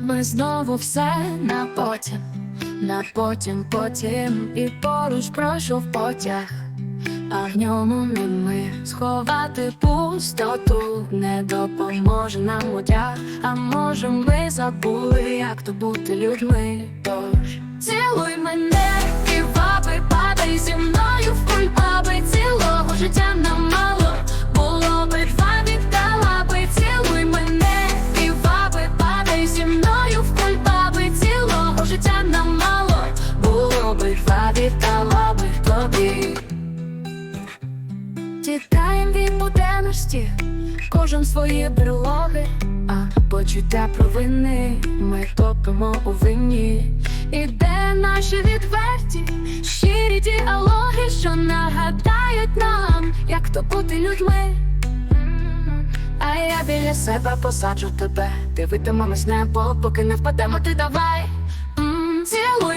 ми знову все на потім, на потім, потім. І поруч пройшов потяг, а в ньому не ми сховати пустоту. Не допоможе нам одяг, а може ми забули, як то бути людьми. Тож цілуй мене би два віддала би тобі. Тікаєм від буденності, кожен свої берлоги, а почуття провини ми топимо у вині. І де наші відверті, щирі діалоги, що нагадають нам, як то бути людьми. А я біля себе посаджу тебе, дивитимемось небо, поки не впадемо, ти давай. Цілуй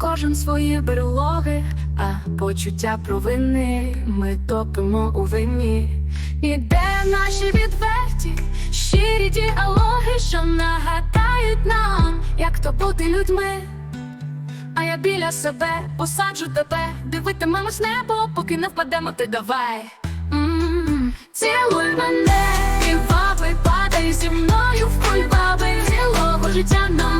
кожен свої берлоги, а почуття провини ми топимо у вині. І де наші відверті, щирі діалоги, що нагадають нам, як то бути людьми. А я біля себе посаджу тебе, дивитимемось небо, поки не впадемо, ти давай. Цілуй мене і ваби, падай зі мною в кульбаби цілого життя нам.